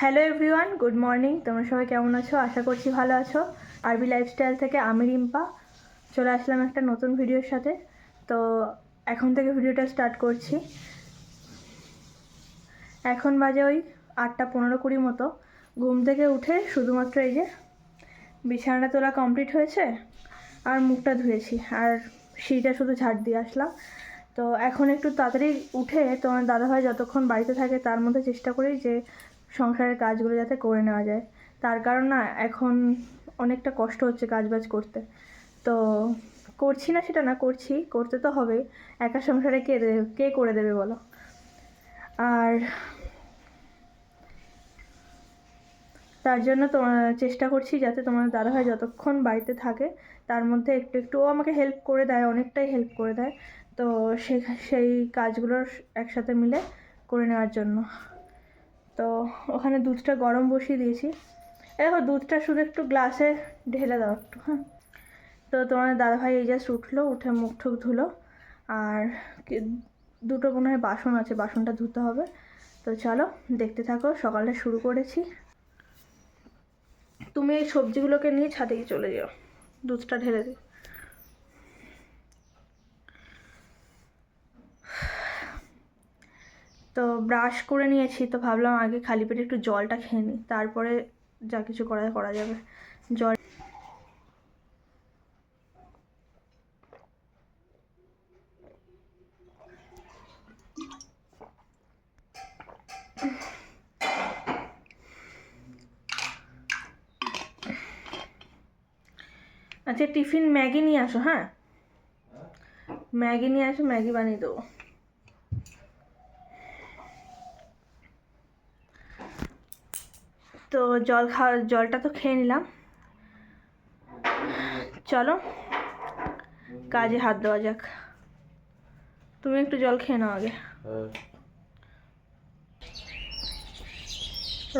Hello everyone good morning তোমরা সবাই কেমন আছো? আশা করছি ভালো আছো। আরবি লাইফস্টাইল থেকে আমি রিম্পা। চলে আসলাম একটা নতুন ভিডিওর সাথে। তো এখন থেকে ভিডিওটা স্টার্ট করছি। এখন বাজে ওই আটটা পনেরো কুড়ি মতো। ঘুম থেকে উঠে শুধুমাত্র এই যে বিছানাটা তোলা কমপ্লিট হয়েছে আর মুখটা ধুয়েছি। আর সিঁড়িটা শুধু ঝাড় দিয়ে আসলাম। তো এখন একটু তাড়াতাড়ি উঠে তোমার দাদাভাই যতক্ষণ বাড়িতে থাকে তার মধ্যে চেষ্টা করি যে সংসারের কাজগুলো যাতে করে নেওয়া যায়। তার কারণ না, এখন অনেকটা কষ্ট হচ্ছে কাজবাজ করতে। তো করছি না সেটা না, করছি, করতে তো হবে। একা সংসারে কে কে করে দেবে বলো? আর তার জন্য চেষ্টা করছি যাতে তোমার দাদা দাদাভাই যতক্ষণ বাড়িতে থাকে, তার মধ্যে একটু একটু ও আমাকে হেল্প করে দেয়, অনেকটাই হেল্প করে দেয়। তো সেই কাজগুলোর একসাথে মিলে করে নেওয়ার জন্য। তো ওখানে দুধটা গরম বসিয়ে দিয়েছি। দেখো, দুধটা শুধু একটু গ্লাসে ঢেলে দাও একটু হ্যাঁ। তো তোমার দাদাভাই এই জাস্ট উঠল, উঠে মুখ ঠুক ধুলো। আর দুটো মনে হয় বাসন আছে, বাসনটা ধুতে হবে। তো চলো, দেখতে থাকো, সকালটা শুরু করেছি। তুমি এই সবজিগুলোকে নিয়ে ছাদে চলে যাও, দুধটা ঢেলে দিও। তো ব্রাশ করে নিয়েছি, তো ভাবলাম আগে খালি পেটে একটু জলটা খেয়ে নিই, তারপরে যা কিছু করা করা যাবে। জল আচ্ছা টিফিন ম্যাগি নিয়ে আসো হ্যাঁ? ম্যাগি নিয়ে আসো, ম্যাগি বানিয়ে দেবো তো জল খাওয়া, জলটা তো খেয়ে নিলাম। চলো, কাজে হাত দেওয়া যাক। তুমি একটু জল খেয়ে নাও আগে।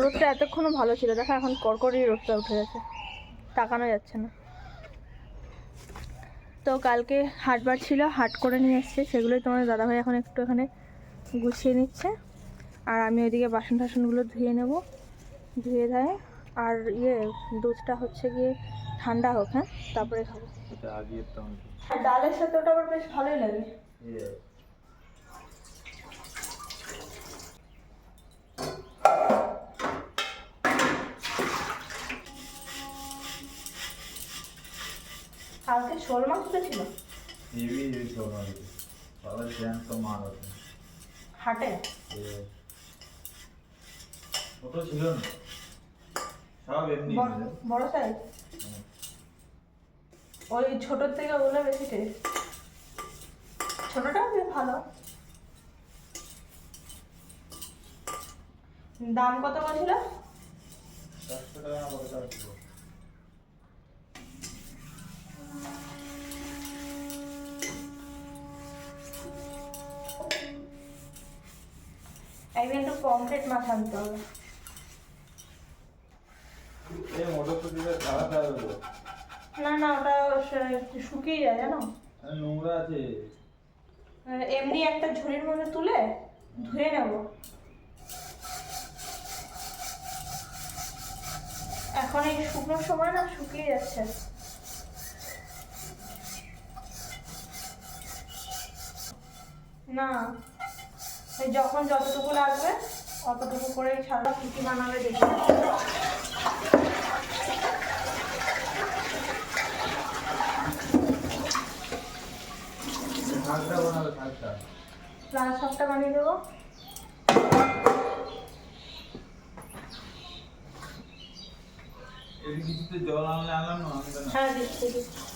রোদটা এতক্ষণও ভালো ছিল, দেখো এখন কড়কড়ি রোদটা উঠে গেছে। তাকানো যাচ্ছে না। তো কালকে হাটবার ছিল, হাট করে নিয়ে এসছে। সেগুলোই তোমার দাদাভাই এখন একটু এখানে গুছিয়ে নিচ্ছে। আর আমি ওইদিকে বাসন টাসনগুলো ধুয়ে নেব। ধুয়ে দেয়। আর ইয়ে দুধটা হচ্ছে গিয়ে ঠান্ডা হোক হ্যাঁ? তারপরে খাব। ডালের সাথে ওটা আবার বেশ ভালোই লাগে। কালকে শোল মাছ আছে। হাটে? ছোট ছিল না? সব এমনি বড়- সাইজ ওই ছোটোর থেকে ওগুলো বেশি টেস্ট ছোটোটাও বেশ ভালো। দাম কত বলছিল? একদিন একটু পমফ্রেট মাছ আনতে হবে মটরশুটিটা খারাপ না না ওটা শুকিয়ে যায় জানো? নোংরা আছে। এমনি একটা ঝুড়ির মধ্যে তুলে ধুয়ে নেব। এখন এই শুকনোর সময় না শুকিয়ে যাচ্ছে। না যখন যতটুকু লাগবে অতটুকু করে ছাড়া কিছু বানাবে দেখি। শাকটা বানিয়ে দেবো। জল আনলে আনলাম না। হ্যাঁ দিচ্ছি দিচ্ছি।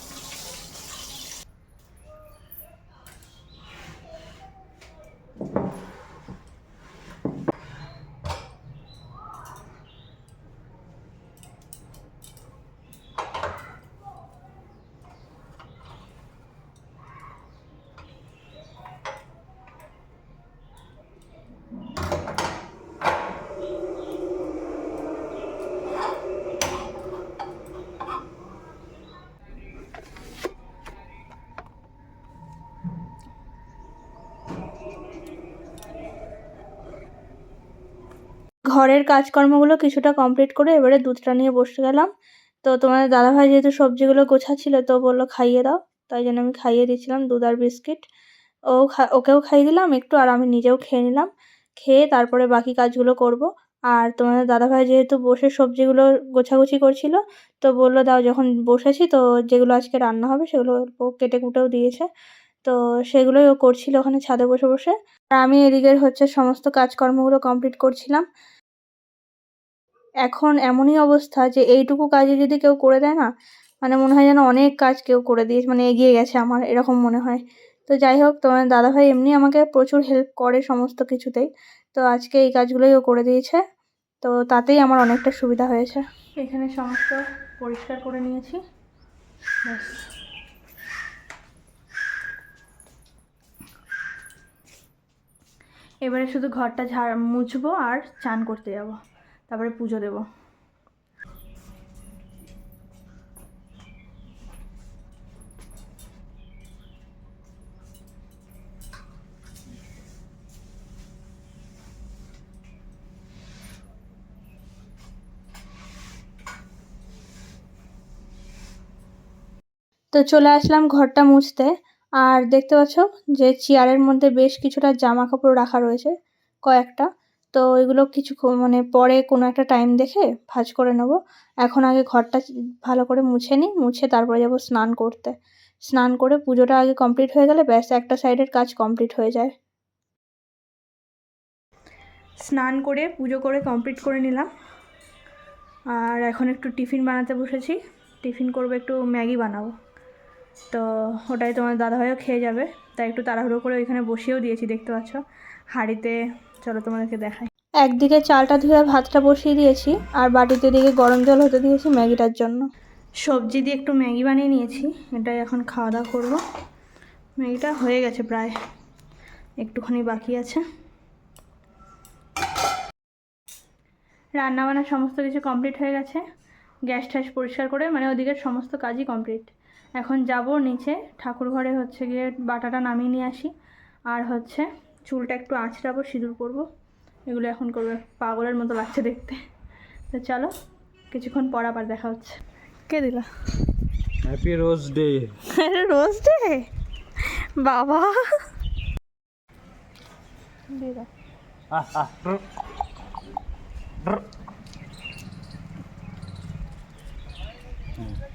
ঘরের কাজকর্মগুলো কিছুটা কমপ্লিট করে এবারে দুধটা নিয়ে বসে গেলাম। তো তোমাদের দাদাভাই যেহেতু সবজিগুলো গোছাচ্ছিল তো বলল খাইয়ে দাও। তাই জন্য আমি খাইয়ে দিয়েছিলাম দুধ আর বিস্কিট। ও ওকেও খাইয়ে দিলাম একটু আর আমি নিজেও খেয়ে নিলাম। খেয়ে তারপরে বাকি কাজগুলো করব। আর তোমাদের দাদাভাই যেহেতু বসে সবজিগুলো গোছাগুছি করছিল, তো বলল, দাও, যখন বসেছি তো যেগুলো আজকে রান্না হবে সেগুলো কেটে কুটেও দিয়েছে। তো সেগুলোই ও করছিল ওখানে ছাদে বসে বসে। আর আমি এদিকের হচ্ছে সমস্ত কাজকর্মগুলো কমপ্লিট করছিলাম। এখন এমনই অবস্থা যে এইটুকু কাজে যদি কেউ করে দেয় না মানে মনে হয় যেন অনেক কাজ কেউ করে দিয়েছে মানে এগিয়ে গেছে আমার, এরকম মনে হয়। তো যাই হোক, তোমার দাদাভাই এমনি আমাকে প্রচুর হেল্প করে সমস্ত কিছুতেই। তো আজকে এই কাজগুলোই ও করে দিয়েছে। তো তাতেই আমার অনেকটা সুবিধা হয়েছে। এখানে সমস্ত পরিষ্কার করে নিয়েছি। ব্যাস। এবারে শুধু ঘরটা ঝাড় মুছবো আর চান করতে যাব। তারপরে পুজো দেবো। তো চলে আসলাম ঘরটা মুছতে। আর দেখতে পাচ্ছ যে চেয়ারের মধ্যে বেশ কিছুটা জামা কাপড় রাখা রয়েছে, কয়েকটা। তো এগুলো কিছু মানে পরে কোনো একটা টাইম দেখে ভাঁজ করে নেব। এখন আগে ঘরটা ভালো করে মুছে নিই, মুছে তারপরে যাব স্নান করতে। স্নান করে পুজোটা আগে কমপ্লিট হয়ে গেলে ব্যাস একটা সাইডের কাজ কমপ্লিট হয়ে যায়। স্নান করে, পুজো করে কমপ্লিট করে নিলাম। আর এখন একটু টিফিন বানাতে বসেছি। টিফিন করব একটু ম্যাগি বানাবো। তো ওটাই তোমার দাদাভাইও খেয়ে যাবে। তাই একটু তাড়াহুড়ো করে ওইখানে বসিয়েও দিয়েছি দেখতে পাচ্ছ। হাঁড়িতে চলো তোমাদেরকে দেখাই। একদিকে চালটা ধুয়ে ভাতটা বসিয়ে দিয়েছি আর বাটিতে দিকে গরম জল হতে দিয়েছি ম্যাগিটার জন্য। সবজি দিয়ে একটু ম্যাগি বানিয়ে নিয়েছি এটাই এখন খাওয়া দাওয়া করব। ম্যাগিটা হয়ে গেছে প্রায় একটুখানি বাকি আছে। রান্না বান্না সমস্ত কিছু কমপ্লিট হয়ে গেছে। গ্যাস ট্যাস পরিষ্কার করে মানে ওদিকের সমস্ত কাজই কমপ্লিট। এখন যাব নিচে। ঠাকুর ঘরে হচ্ছে গিয়ে বাটাটা নামিয়ে নিয়ে আসি। আর হচ্ছে চুলটা একটু আঁচড়াবো সিঁদুর করব এগুলো এখন করবে পাগলের মতো লাগছে দেখতে। তো চলো কিছুক্ষণ পর আবার দেখা হচ্ছে। কে দিলা? Happy rose day rose day? বাবা। দিয়ে দাও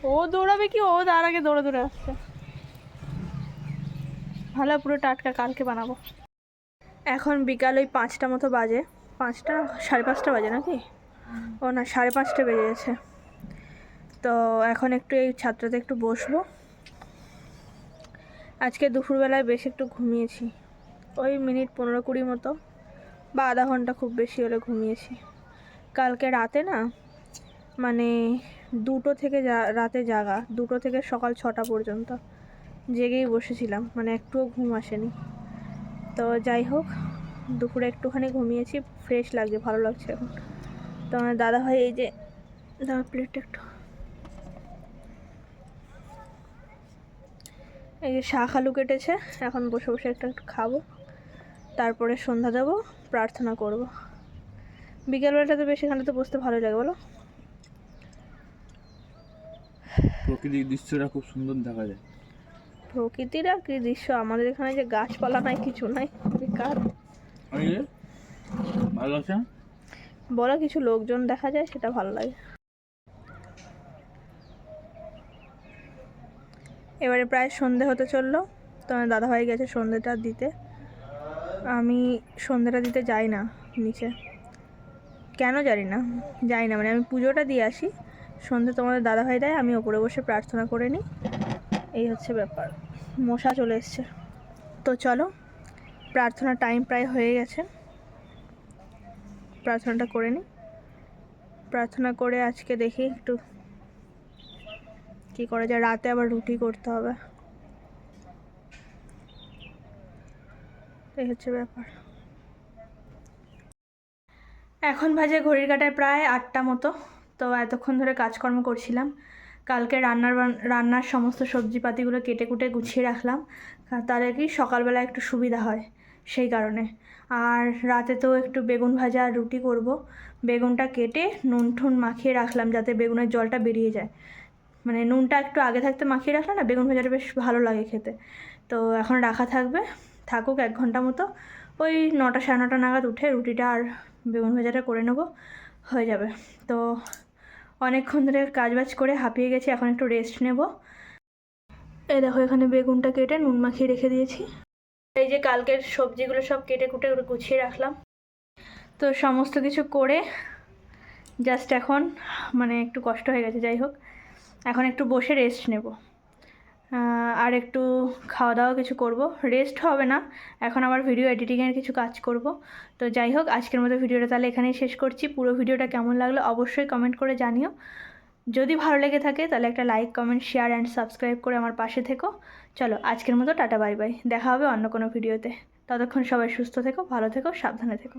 ও দৌড়াবে কি? ও তার আগে দৌড়ে দৌড়ে আসছে। ভালো, পুরো টাটকা কালকে বানাবো। এখন বিকাল ওই পাঁচটা মতো বাজে। পাঁচটা, সাড়ে পাঁচটা বাজে নাকি? ও না, সাড়ে পাঁচটা বেজে গেছে। তো এখন একটু এই ছাত্রতে একটু বসবো। আজকে দুপুরবেলায় বেশ একটু ঘুমিয়েছি। ওই মিনিট পনেরো কুড়ি মতো, বা আধা ঘণ্টা খুব বেশি হলে ঘুমিয়েছি। কালকে রাতে না মানে দুটো থেকে রাতে জাগা, দুটো থেকে সকাল ছটা পর্যন্ত জেগেই বসেছিলাম মানে একটুও ঘুম আসেনি। তো যাই হোক, দুপুরে একটুখানি ঘুমিয়েছি ফ্রেশ লাগছে, ভালো লাগছে এখন। তো আমার দাদা ভাই এই যে দাদা প্লেটটা একটু। এই যে শাক, আলু কেটেছে, এখন বসে বসে একটা একটু খাব। তারপরে সন্ধ্যা দেবো, প্রার্থনা করব। বেশি বেশ তো বসতে ভালো লাগে, বলো? প্রকৃতির দৃশ্যটা খুব সুন্দর দেখা যায়। প্রকৃতির আর কি দৃশ্য? আমাদের এখানে যে গাছপালা নাই কিছু নাই বেকার ভালো লাগছে বলো কিছু লোকজন দেখা যায় সেটা ভালো লাগে। এবারে প্রায় সন্ধে হতে চলল। তো আমার দাদাভাই গেছে সন্ধেটা দিতে। আমি সন্ধেটা দিতে যাই না নিচে। কেন জানি না যাই না মানে আমি পুজোটা দিয়ে আসি। সন্ধে তোমাদের দাদাভাই দেয় আমি ওপরে বসে প্রার্থনা করে নিই। এই হচ্ছে ব্যাপার। মশা চলে এসছে। তো চলো, প্রার্থনার টাইম প্রায় হয়ে গেছে। প্রার্থনাটা করে নিই। প্রার্থনা করে আজকে দেখি একটু কী করা যায়। রাতে আবার রুটি করতে হবে। এই হচ্ছে ব্যাপার। এখন বাজে ঘড়ির কাটায় প্রায় আটটা মতো। তো এতক্ষণ ধরে কাজকর্ম করছিলাম। কালকে রান্নার রান্নার সমস্ত সবজিপাতিগুলো কেটে কুটে গুছিয়ে রাখলাম। তাহলে কি সকালবেলা একটু সুবিধা হয় সেই কারণে। আর রাতে তো একটু বেগুন ভাজা আর রুটি করব। বেগুনটা কেটে নুন ঠুন মাখিয়ে রাখলাম যাতে বেগুনের জলটা বেরিয়ে যায়। মানে নুনটা একটু আগে থাকতে মাখিয়ে রাখলে না বেগুন ভাজাটা বেশ ভালো লাগে খেতে। তো এখন রাখা থাকবে। থাকুক এক ঘণ্টা মতো। ওই নটা সাড়ে নটা নাগাদ উঠে রুটিটা আর বেগুন ভাজাটা করে নেব। হয়ে যাবে। তো অনেকক্ষণ ধরে কাজবাজ করে হাঁপিয়ে গেছি, এখন একটু রেস্ট নেব। এই দেখো, এখানে বেগুনটা কেটে নুন মাখিয়ে রেখে দিয়েছি। এই যে কালকের সবজিগুলো সব কেটে কুটে গুছিয়ে রাখলাম। তো সমস্ত কিছু করে জাস্ট এখন মানে একটু কষ্ট হয়ে গেছে, যাই হোক। এখন একটু বসে রেস্ট নেব। আর একটু খাওয়া দাওয়া কিছু করব। রেস্ট হবে না। এখন আবার ভিডিও এডিটিংয়ের কিছু কাজ করব। তো যাই হোক, আজকের মতো ভিডিওটা তাহলে এখানেই শেষ করছি। পুরো ভিডিওটা কেমন লাগল অবশ্যই কমেন্ট করে জানিও। যদি ভালো লেগে থাকে, তাহলে একটা like comment share and subscribe করে আমার পাশে থেকো। চলো, আজকের মতো টাটা বাই বাই দেখা হবে অন্য কোনো ভিডিওতে ততক্ষণ সবাই সুস্থ থেকো, ভালো থেকো, সাবধানে থেকো।